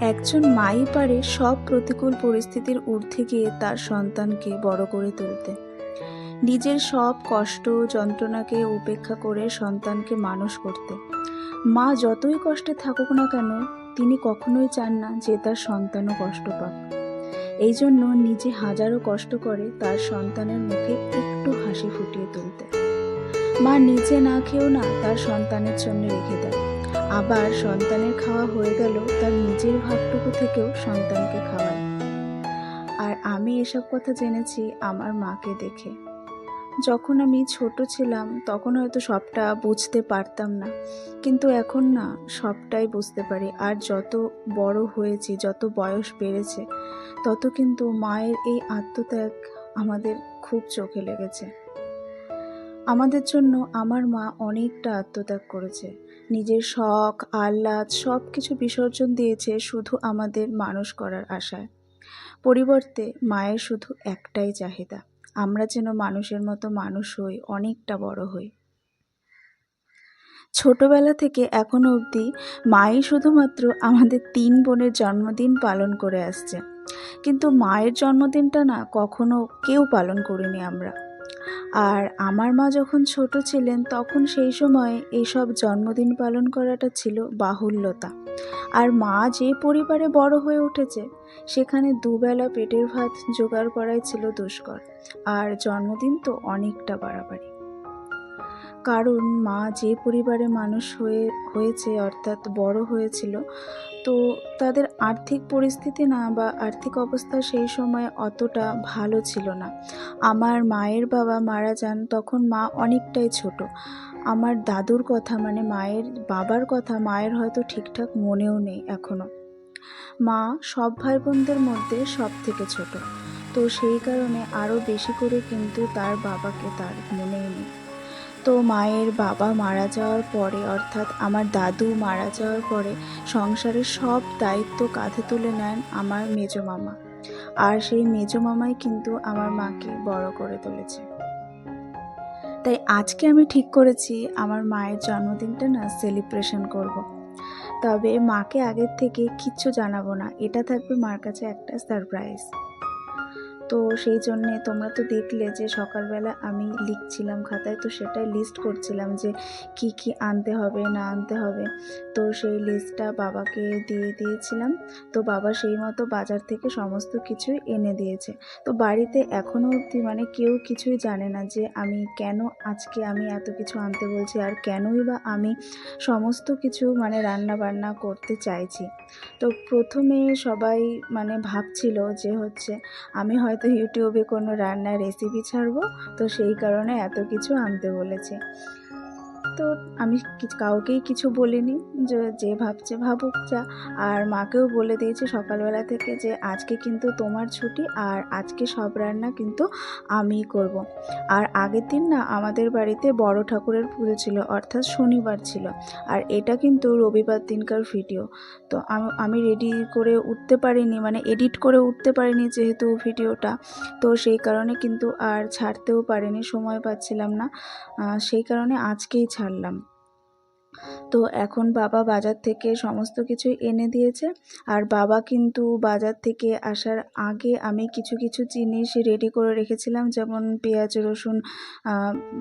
একজন মাই পারে সব প্রতিকূল পরিস্থিতির ঊর্ধ্বে গিয়ে তার সন্তানকে বড় করে তুলতে। নিজের সব কষ্ট যন্ত্রণাকে উপেক্ষা করে সন্তানকে মানুষ করতে। মা যতই কষ্টে থাকুক না কেন, তিনি কখনোই চান না যে তার সন্তানও কষ্ট পাক। এই জন্য নিজে হাজারো কষ্ট করে তার সন্তানের মুখে একটু হাসি ফুটিয়ে তুলতে। মা নিজে না খেয়েও না তার সন্তানের জন্য রেখে দেয় আবার সন্তানের খাওয়া হয়ে গেল তার নিজের ভাবটুকু থেকেও সন্তানকে খাওয়ায়। আর আমি এসব কথা জেনেছি আমার মাকে দেখে। যখন আমি ছোট ছিলাম তখন হয়তো সবটা বুঝতে পারতাম না। কিন্তু এখন না, সবটাই বুঝতে পারি। আর যত বড় হয়েছি, যত বয়স বেড়েছে, তত কিন্তু মায়ের এই আত্মত্যাগ আমাদের খুব চোখে লেগেছে। আমাদের জন্য আমার মা অনেকটা আত্মত্যাগ করেছে। নিজের শখ, আহ্লাদ সব কিছু বিসর্জন দিয়েছে শুধু আমাদের মানুষ করার আশায়। পরিবর্তে মায়ের শুধু একটাই চাহিদা, আমরা যেন মানুষের মতো মানুষ হই, অনেকটা বড় হই। ছোটবেলা থেকে এখনও অবধি মাই শুধুমাত্র আমাদের তিন বোনের জন্মদিন পালন করে আসছে। কিন্তু মায়ের জন্মদিনটা না কখনো কেউ পালন করিনি আমরা। আর আমার মা যখন ছোট ছিলেন, তখন সেই সময় এইসব জন্মদিন পালন করাটা ছিল বাহুল্যতা। আর মা যে পরিবারে বড় হয়ে উঠেছে, সেখানে দুবেলা পেটের ভাত জোগাড় করাই ছিল দুষ্কর। আর জন্মদিন তো অনেকটা বাড়াবাড়ি। কারণ মা যে পরিবারে মানুষ হয়ে, হয়েছে অর্থাৎ বড় হয়েছিল, তো তাদের আর্থিক পরিস্থিতি না বা আর্থিক অবস্থা সেই সময় অতটা ভালো ছিল না। আমার মায়ের বাবা মারা যান তখন মা অনেকটাই ছোট। আমার দাদুর কথা মানে মায়ের বাবার কথা মায়ের হয়তো ঠিকঠাক মনেও নেই এখনও মা সব ভাই বোনদের মধ্যে সব থেকে ছোট। তো সেই কারণে আরও বেশি করে কিন্তু তার বাবাকে তার মনেই নেই। তো মায়ের বাবা মারা যাওয়ার পরে, অর্থাৎ আমার দাদু মারা যাওয়ার পরে, সংসারের সব দায়িত্ব কাঁধে তুলে নেন আমার মেজো মামা। আর সেই মেজো মামাই কিন্তু আমার মাকে বড় করে তুলেছে। তাই আজকে আমি ঠিক করেছি, আমার মায়ের জন্মদিনটা না সেলিব্রেশন করব। তবে মাকে আগের থেকে কিচ্ছু জানাব না, এটা থাকবে মার কাছে একটা সারপ্রাইজ তো সেই জন্যে তোমরা তো দেখলে যে সকালবেলা আমি লিখছিলাম খাতায়, তো সেটাই লিস্ট করছিলাম যে কি কি আনতে হবে, না আনতে হবে। তো সেই লিস্টটা বাবাকে দিয়ে দিয়েছিলাম। তো বাবা সেই মতো বাজার থেকে সমস্ত কিছুই এনে দিয়েছে। তো বাড়িতে এখনও অবধি মানে কেউ কিছুই জানে না যে আমি কেন আজকে আমি এত কিছু আনতে বলছি আর কেনই বা আমি সমস্ত কিছু মানে রান্না বান্না করতে চাইছি। তো প্রথমে সবাই মানে ভাবছিল যে হচ্ছে আমি হয়তো ইউটিউবে কোনো রান্নার রেসিপি ছাড়বো তো সেই কারণে এত কিছু আনতে বলেছে। তো আমি কাউকেই কিছু বলিনি। যে যে ভাবছে ভাবুক যা। আর মাকেও বলে দিয়েছি সকালবেলা থেকে যে, আজকে কিন্তু তোমার ছুটি আর আজকে সব রান্না কিন্তু আমিই করব। আর আগের দিন না আমাদের বাড়িতে বড় ঠাকুরের পুজো ছিল, অর্থাৎ শনিবার ছিল। আর এটা কিন্তু রবিবার দিনকার ভিডিও। তো আমি রেডি করে উঠতে পারিনি মানে এডিট করে উঠতে পারিনি যেহেতু ভিডিওটা। তো সেই কারণে কিন্তু আর ছাড়তেও পারিনি, সময় পাচ্ছিলাম না। সেই কারণে আজকেই ছাড়লাম তো এখন বাবা বাজার থেকে সমস্ত কিছু এনে দিয়েছে। আর বাবা কিন্তু বাজার থেকে আসার আগে আমি কিছু কিছু জিনিস রেডি করে রেখেছিলাম। যেমন পেঁয়াজ, রসুন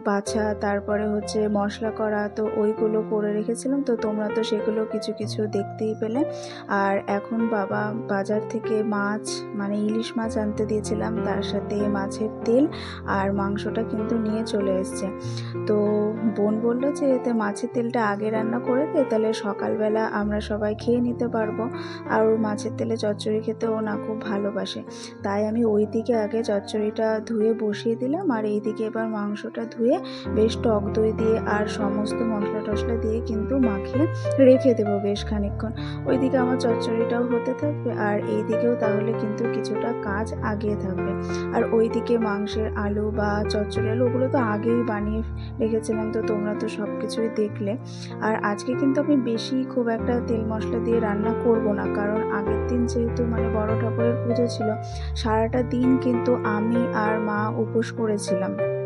বাছা, তারপরে হচ্ছে মশলা করা, তো ওইগুলো করে রেখেছিলাম। তো তোমরা তো সেগুলো কিছু কিছু দেখতেই পেলে। আর এখন বাবা বাজার থেকে মাছ মানে ইলিশ মাছ আনতে দিয়েছিলাম। তার সাথে মাছের তেল আর মাংসটা কিন্তু নিয়ে চলে এসছে। তো বোন বলল যে, এতে মাছের তেলটা আগে রান্না করে দে তাহলে সকালবেলা আমরা সবাই খেয়ে নিতে পারব। আর ওর মাছের তেলে চচ্চড়ি খেতে ও না খুব ভালোবাসে। তাই আমি ওই দিকে আগে চচ্চড়িটা ধুয়ে বসিয়ে দিলাম, আর এই দিকে এবার মাংসটা ধুয়ে বেশ টক দই দিয়ে আর সমস্ত মশলা টশলা দিয়ে কিন্তু মাখিয়ে রেখে দেবো বেশ খানিক্ষণ ওইদিকে আমার চচ্চড়িটাও হতে থাকবে, আর এই দিকেও তাহলে কিন্তু কিছুটা কাজ আগিয়ে থাকবে। আর ওইদিকে মাংসের আলু বা চচ্চড়ি আলু ওগুলো তো আগেই বানিয়ে রেখেছিলাম, তো তোমরা তো সব কিছুই দেখলে। আর আজকে কিন্তু আমি বেশি খুব একটা তেল মশলা দিয়ে রান্না করব না, কারণ আগের দিন যেহেতু মানে বড় ঠাকুরের পুজো ছিল, সারাটা দিন কিন্তু আমি আর মা উপোস করেছিলাম।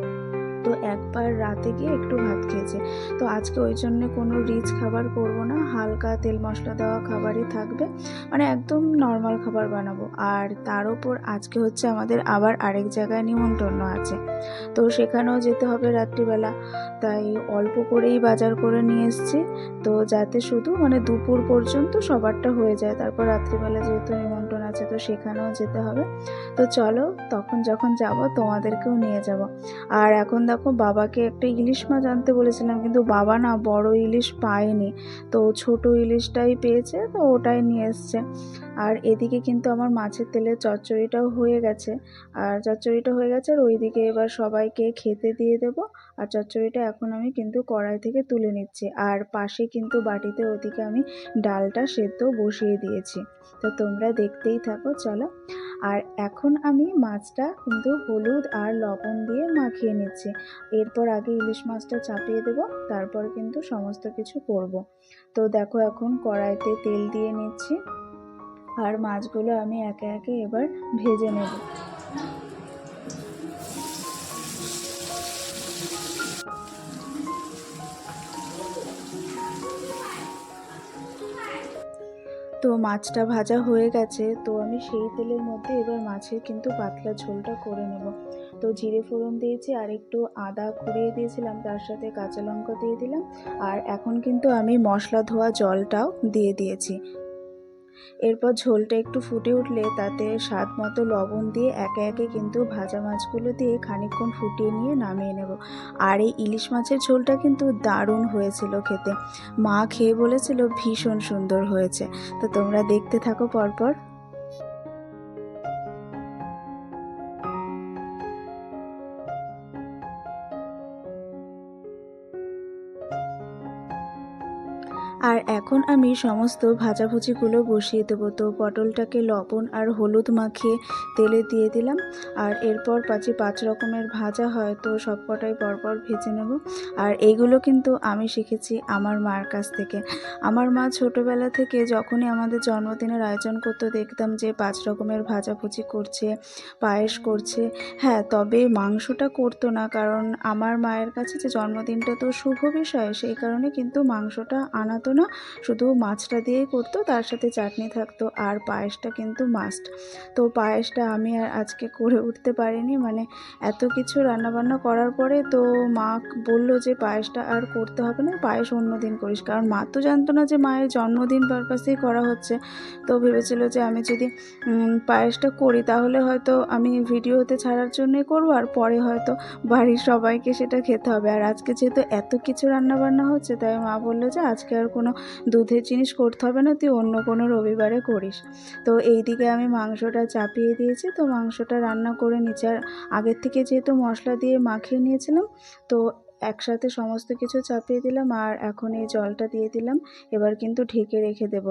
তো একবার রাতে গিয়ে একটু ভাত খেয়েছে। তো আজকে ওই জন্য কোনো রিচ খাবার করব না, হালকা তেল মশলা দেওয়া খাবারই থাকবে। মানে একদম নর্মাল খাবার বানাবো। আর তার উপর আজকে হচ্ছে আমাদের আবার আরেক জায়গায় নিমন্ত্রণ আছে। তো সেখানেও যেতে হবে রাত্রিবেলা। তাই অল্প করেই বাজার করে নিয়ে এসেছি। তো যাতে শুধু মানে দুপুর পর্যন্ত সবারটা হয়ে যায়। তারপর রাত্রিবেলা যেহেতু নিমন্ত্রণ আছে তো সেখানেও যেতে হবে। তো চলো, তখন যখন যাব তোমাদেরকেও নিয়ে যাব। আর এখন দেখো বাবাকে একটা ইলিশ মাছ আনতে বলেছিলাম, কিন্তু বাবা না বড় ইলিশ পায়নি। তো ছোট ইলিশটাই পেয়েছে, তো ওটাই নিয়ে এসছে। আর এদিকে কিন্তু আমার মাছের তেলের চচ্চড়িটাও হয়ে গেছে। আর চচ্চড়িটা হয়ে গেছে, আর ওইদিকে এবার সবাইকে খেতে দিয়ে দেব। আর চচ্চড়িটা এখন আমি কিন্তু কড়াই থেকে তুলে নিচ্ছি। আর পাশে কিন্তু বাটিতে ওদিকে আমি ডালটা সেদ্ধ বসিয়ে দিয়েছি। তো তোমরা দেখতেই থাকো, চলো। আর এখন আমি মাছটা কিন্তু হলুদ আর লবণ দিয়ে মাখিয়ে নিচ্ছি। এরপর আগে ইলিশ মাছটা চাপিয়ে দেব, তারপর কিন্তু সমস্ত কিছু করব। তো দেখো, এখন কড়াইতে তেল দিয়ে নিচ্ছি। আর মাছগুলো আমি একে একে এবার ভেজে নেব। তো মাছটা ভাজা হয়ে গেছে, তো আমি সেই তেলের মধ্যে এবার মাছের কিন্তু পাতলা ঝোলটা করে নেব। তো জিরে ফোড়ন দিয়েছি, আর একটু আদা কুড়িয়ে দিয়েছিলাম, তার সাথে কাঁচা লঙ্কা দিয়ে দিলাম, আর এখন কিন্তু আমি মশলা ধোয়া জলটাও দিয়ে দিয়েছি। এরপর ঝোলটা একটু ফুটে উঠলে তাতে স্বাদ মতো লবণ দিয়ে একে একে কিন্তু ভাজা মাছগুলো দিয়ে খানিকক্ষণ ফুটিয়ে নিয়ে নামিয়ে নেব। আর এই ইলিশ মাছের ঝোলটা কিন্তু দারুণ হয়েছিল খেতে। মা খেয়ে বলেছিল ভীষণ সুন্দর হয়েছে। তো তোমরা দেখতে থাকো পরপর। আর এখন আমি সমস্ত ভাজাভুজিগুলো বসিয়ে দেবো। তো পটলটাকে লবণ আর হলুদ মাখিয়ে তেলে দিয়ে দিলাম। আর এরপর পাঁচে পাঁচ রকমের ভাজা হয়, তো সব কটাই পরপর ভেজে নেব। আর এইগুলো কিন্তু আমি শিখেছি আমার মার কাছ থেকে। আমার মা ছোটোবেলা থেকে যখনই আমাদের জন্মদিনের আয়োজন করতো, দেখতাম যে পাঁচ রকমের ভাজাভুজি করছে, পায়েস করছে। হ্যাঁ তবে মাংসটা করতো না, কারণ আমার মায়ের কাছে যে জন্মদিনটা তো শুভ বিষয়, সেই কারণে কিন্তু মাংসটা আনাতো না। শুধু মাছটা দিয়েই করতো, তার সাথে চাটনি থাকতো আর পায়েসটা কিন্তু মাস্ট তো পায়েসটা আমি আর আজকে করে উঠতে পারিনি মানে এত কিছু রান্নাবান্না করার পরে তো মা বলল যে পায়েসটা আর করতে হবে না, পায়েস অন্য দিন করিস। কারণ মা তো জানতো না যে মায়ের জন্মদিন পারপাসেই করা হচ্ছে। তো ভেবেছিল যে আমি যদি পায়েসটা করি তাহলে হয়তো আমি ভিডিওতে ছাড়ার জন্যই করব, আর পরে হয়তো বাড়ির সবাইকে সেটা খেতে হবে। আর আজকে যেহেতু এত কিছু রান্নাবান্না হচ্ছে, তাই মা বলল যে আজকে আর কোনো দুধের জিনিস করতে হবে না, তুই অন্য কোনো রবিবারে করিস। তো এই দিকে আমি মাংসটা চাপিয়ে দিয়েছি, তো মাংসটা রান্না করে নিচে আর আগের থেকে যেহেতু মশলা দিয়ে মাখিয়ে নিয়েছিলাম, তো একসাথে সমস্ত কিছু চাপিয়ে দিলাম আর এখন এই জলটা দিয়ে দিলাম। এবার কিন্তু ঢেকে রেখে দেব,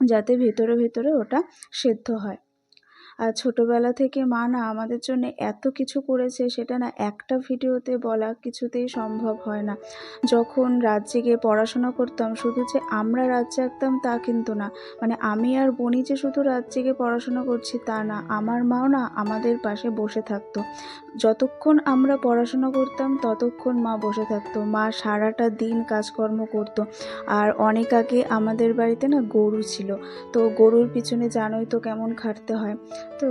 যাতে ভেতরে ভেতরে ওটা সেদ্ধ হয়। আর ছোটোবেলা থেকে মা না আমাদের জন্য এত কিছু করেছে সেটা না একটা ভিডিওতে বলা কিছুতেই সম্ভব হয় না। যখন রাত জেগে পড়াশোনা করতাম, শুধু যে আমরা রাত জাগতাম তা কিন্তু না। মানে আমি আর বনি যে শুধু রাত জেগে পড়াশোনা করছি তা না, আমার মাও না আমাদের পাশে বসে থাকতো। যতক্ষণ আমরা পড়াশোনা করতাম, ততক্ষণ মা বসে থাকতো। মা সারাটা দিন কাজকর্ম করতো। আর অনেক আগে আমাদের বাড়িতে না গরু ছিল। তো গরুর পিছনে জানোই তো কেমন খাটতে হয়। তো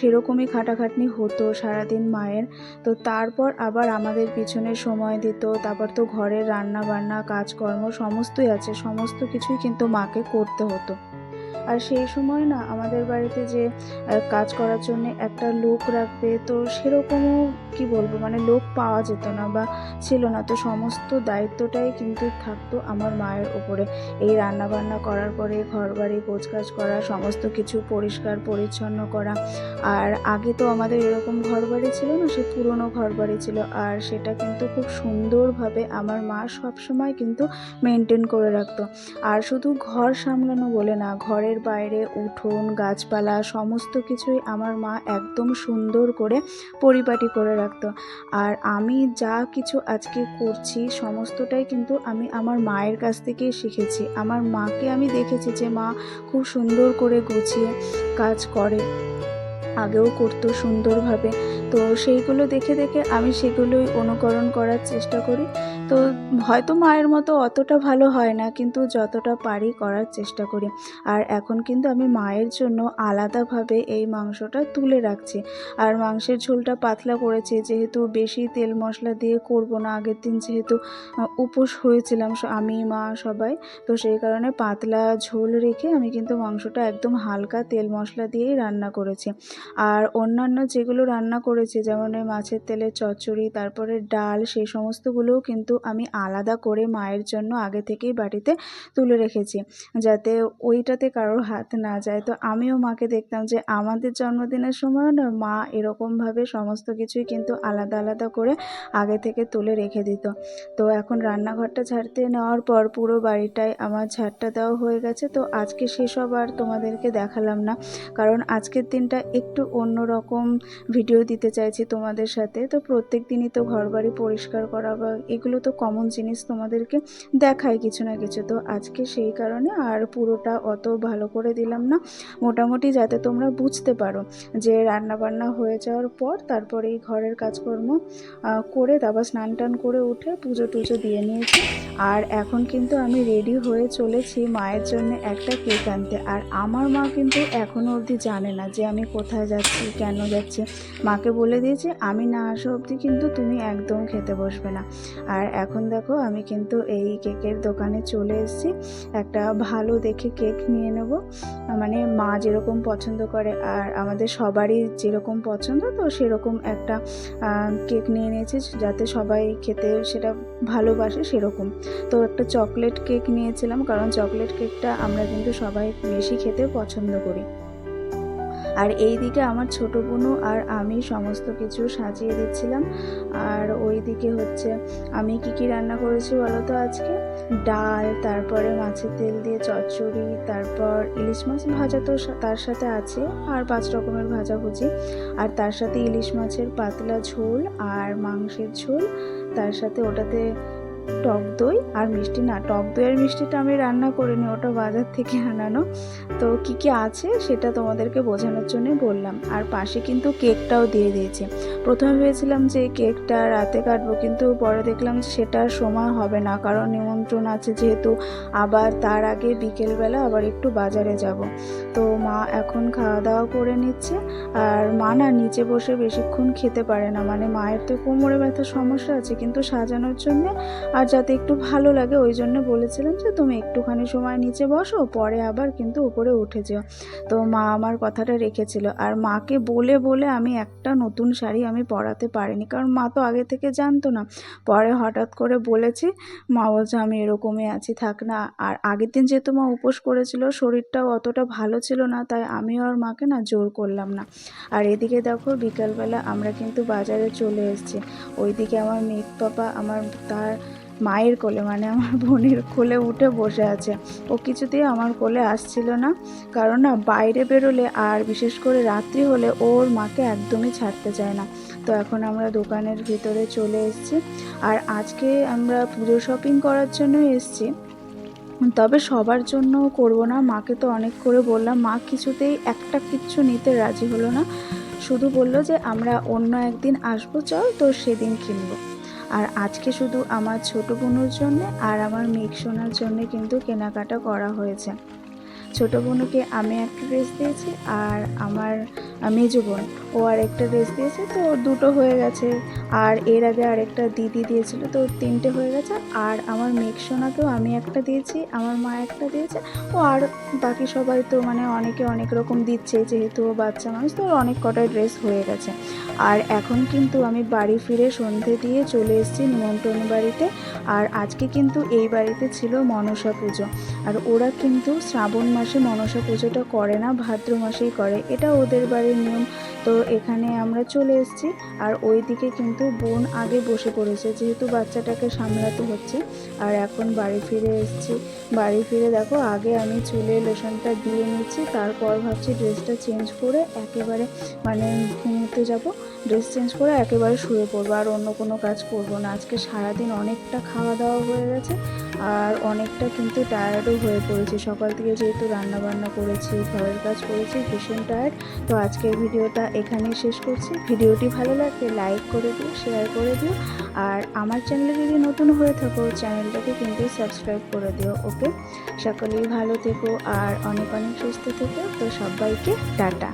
সেরকমই খাটাখাটনি হতো সারাদিন মায়ের। তো তারপর আবার আমাদের পিছনে সময় দিত। তারপর তো ঘরের রান্না বান্না কাজকর্ম সমস্তই আছে। সমস্ত কিছুই কিন্তু মাকে করতে হতো। আর সেই সময় না আমাদের বাড়িতে যে কাজ করার জন্য একটা লোক রাখবে, তো সেরকমও কি বলব? মানে লোক পাওয়া যেত না বা ছিল না। তো সমস্ত দায়িত্বটাই কিন্তু থাকতো আমার মায়ের ওপরে। এই রান্না বান্না করার পরে ঘর বাড়ি গোছগাছ করা, সমস্ত কিছু পরিষ্কার, পরিচ্ছন্ন করা। আর আগে তো আমাদের এরকম ঘর বাড়ি ছিল না, সে পুরনো ঘর বাড়ি ছিল। আর সেটা কিন্তু খুব সুন্দরভাবে আমার মা সবসময় কিন্তু মেনটেন করে রাখতো। আর শুধু ঘর সামলানো বলে না, ঘরের বাইরে, উঠোন, গাছপালা, সমস্ত কিছুই আমার মা একদম সুন্দর করে পরিপাটি করে রাখতো। আর আমি যা কিছু আজকে করছি, সমস্তটাই কিন্তু আমি আমার মায়ের কাছ থেকেই শিখেছি। আমার মাকে আমি দেখেছি যে মা খুব সুন্দর করে গুছিয়ে কাজ করে, আগেও করতো সুন্দরভাবে। তো সেইগুলো দেখে দেখে আমি সেগুলোই অনুকরণ করার চেষ্টা করি। তো হয়তো মায়ের মতো অতটা ভালো হয় না, কিন্তু যতটা পারি করার চেষ্টা করি। আর এখন কিন্তু আমি মায়ের জন্য আলাদাভাবে এই মাংসটা তুলে রাখছি। আর মাংসের ঝোলটা পাতলা করেছি, যেহেতু বেশি তেল মশলা দিয়ে করব না, আগের দিন যেহেতু উপোস হয়েছিলাম আমি, মা, সবাই। তো সেই কারণে পাতলা ঝোল রেখে আমি কিন্তু মাংসটা একদম হালকা তেল মশলা দিয়েই রান্না করেছি। আর অন্যান্য যেগুলো রান্না করেছি, যেমন ওই মাছের তেলের চচ্চড়ি, তারপরে ডাল, সেই সমস্তগুলোও কিন্তু আমি আলাদা করে মায়ের জন্য আগে থেকেই বাড়িতে তুলে রেখেছি, যাতে ওইটাতে কারোর হাত না যায়। তো আমিও মাকে দেখতাম যে, আমাদের জন্মদিনের সময় না মা এরকমভাবে সমস্ত কিছুই কিন্তু আলাদা আলাদা করে আগে থেকে তুলে রেখে দিত। তো এখন রান্নাঘরটা ঝাড়তে নেওয়ার পর পুরো বাড়িটায় আমার ঝাড়টা দেওয়া হয়ে গেছে। তো আজকে সেসব আর তোমাদেরকে দেখালাম না, কারণ আজকের দিনটা একটু অন্যরকম ভিডিও দিতে চাইছি তোমাদের সাথে। তো প্রত্যেক দিনই তো ঘর বাড়ি পরিষ্কার করা বা এগুলো তো কমন জিনিস তোমাদেরকে দেখায় কিছু না কিছু। তো আজকে সেই কারণে আর পুরোটা অত ভালো করে দিলাম না। মোটামুটি যাতে তোমরা বুঝতে পারো যে রান্না বান্না হয়ে যাওয়ার পর তারপরে এই ঘরের কাজকর্ম করে তারপর স্নান টান করে উঠে পুজো টুজো দিয়ে নিয়েছি। আর এখন কিন্তু আমি রেডি হয়ে চলেছি মায়ের জন্য একটা কেক আনতে। আর আমার মা কিন্তু এখনও অবধি জানে না যে আমি কোথায় যাচ্ছি, কেন যাচ্ছি। মাকে বলে দিয়েছি, আমি না আসা অবধি কিন্তু তুমি একদম খেতে বসবে না। আর এখন দেখো আমি কিন্তু এই কেকের দোকানে চলে এসেছি। একটা ভালো দেখে কেক নিয়ে নেব। মানে মা যেরকম পছন্দ করে আর আমাদের সবারই যেরকম পছন্দ, তো সেরকম একটা কেক নিয়ে নিয়েছি যাতে সবাই খেতে সেটা ভালোবাসে সেরকম। তো একটা চকলেট কেক নিয়েছিলাম, কারণ চকলেট কেকটা আমরা কিন্তু সবাই বেশি খেতে পছন্দ করি। আর এই দিকে আমার ছোট বোনও আর আমি সমস্ত কিছু সাজিয়ে দিচ্ছিলাম। আর ওই দিকে হচ্ছে, আমি কি কি রান্না করেছি বলো তো আজকে? ডাল, তারপরে মাছের তেল দিয়ে চচ্চড়ি, তারপর ইলিশ মাছ, ভাজা তো তার সাথে আছে, আর পাঁচ রকমের ভাজাভুজি আর তার সাথে ইলিশ মাছের পাতলা ঝোল আর মাংসের ঝোল, তার সাথে ওটাতে টক দই আর মিষ্টি। না, টক দই আর মিষ্টিটা আমি রান্না করিনি ওটা বাজার থেকে আনানো। তো কি কি আছে সেটা তোমাদেরকে বোঝানোর জন্য বললাম। আর পাশে কিন্তু কেকটাও দিয়ে দিয়েছে। প্রথমে ভেবেছিলাম যে কেকটা রাতে কাটবো, কিন্তু পরে দেখলাম সেটা সময় হবে না, কারণ নিমন্ত্রণ আছে যেহেতু। আবার তার আগে বিকেলবেলা আবার একটু বাজারে যাব। তো মা এখন খাওয়া দাওয়া করে নিচ্ছে, আর মা না নিচে বসে বেশিক্ষণ খেতে পারে না। মানে মায়ের তো কোমরে ব্যথার সমস্যা আছে, কিন্তু সাজানোর জন্য আর যাতে একটু ভালো লাগে, ওই জন্য বলেছিলাম যে তুমি একটুখানি সময় নিচে বসো, পরে আবার কিন্তু উপরে উঠে যেও। তো মা আমার কথাটা রেখেছিল। আর মাকে বলে বলে আমি একটা নতুন শাড়ি আমি পরাতে পারিনি। কারণ মা তো আগে থেকে জানতো না। পরে হঠাৎ করে বলেছি, মা বলছে, আমি এরকমই আছি, থাক না। আর আগের দিন যেহেতু মা উপোস করেছিল, শরীরটাও অতটা ভালো ছিল না, তাই আমিও আর মাকে না জোর করলাম না। আর এদিকে দেখো, বিকালবেলা আমরা কিন্তু বাজারে চলে এসেছি। ওইদিকে আমার মেঘ পাপা, আমার তার মায়ের কোলে মানে আমার বোনের কোলে উঠে বসে আছে। ও কিছুতেই আমার কোলে আসছিল না। কারণ না, বাইরে বেরোলে আর বিশেষ করে রাত্রি হলে ওর মাকে একদমই ছাড়তে চায় না। তো এখন আমরা দোকানের ভিতরে চলে এসেছি। আর আজকে আমরা পুজো শপিং করার জন্য এসেছি। তবে সবার জন্য করব না। মাকে তো অনেক করে বললাম, মা কিছুতেই একটা কিচ্ছু নিতে রাজি হলো না। শুধু বলল যে, আমরা অন্য একদিন আসব, চল তো সেদিন কিনবো। আর আজকে শুধু আমার ছোট বোনের জন্য আর আমার মেঘ শোনার জন্য কিন্তু কেনাকাটা করা হয়েছে। ছোট বোনকে আমি একটা ড্রেস দিয়েছি আর আমার মেজ বোন। ও আর একটা ড্রেস দিয়েছে, তো দুটো হয়ে গেছে। আর এর আগে আরেকটা দিদি দিয়েছিল, তো তিনটে হয়ে গেছে। আর আমার মেঘ সোনাকেও আমি একটা দিয়েছি, আমার মা একটা দিয়েছে। ও আর বাকি সবাই তো মানে অনেকে অনেক রকম দিচ্ছে, যেহেতু ও বাচ্চা মানুষ, তো অনেক কটা ড্রেস হয়ে গেছে। আর এখন কিন্তু আমি বাড়ি ফিরে সন্ধে দিয়ে চলে এসেছি নিমন্ত্রণ বাড়িতে। আর আজকে কিন্তু এই বাড়িতে ছিল মনসা পুজো। আর ওরা কিন্তু শ্রাবণ মাসে মনসা পুজোটা করে না, ভাদ্র মাসেই করে। এটা ওদের বাড়ির নিয়ম। তো এখানে আমরা চলে এসেছি। আর ওই দিকে কিন্তু বোন আগে বসে পড়েছে, যেহেতু বাচ্চাটাকে সামলাতে হচ্ছে। আর এখন বাড়ি ফিরে এসেছি। বাড়ি ফিরে দেখো, আগে আমি চুলে লোশনটা দিয়ে নিচ্ছি, তারপর ভাবছি ড্রেসটা চেঞ্জ করে একেবারে মানে ঘুমোতে যাব। ড্রেস চেঞ্জ করে একেবারে শুয়ে পড়ব, আর অন্য কোনো কাজ করব না। আজকে সারাদিন অনেকটা খাওয়া দাওয়া হয়ে গেছে। আর অনেকটা কিন্তু টায়ার্ডও হয়ে পড়েছি। সকাল থেকে যেহেতু রান্নাবান্না করেছি, ঘরের কাজ করেছি, ভীষণ টায়ার্ড তো আজকের ভিডিওটা এখানেই শেষ করছি। ভিডিওটি ভালো লাগলে লাইক করে দিও শেয়ার করে দিও। আর আমার চ্যানেলে যদি নতুন হয়ে থাকো চ্যানেলটাকে কিন্তু সাবস্ক্রাইব করে দিও ওকে সকলেই ভালো থেকো আর অনেক অনেক সুস্থ থেকো। তো সবাইকে টাটা।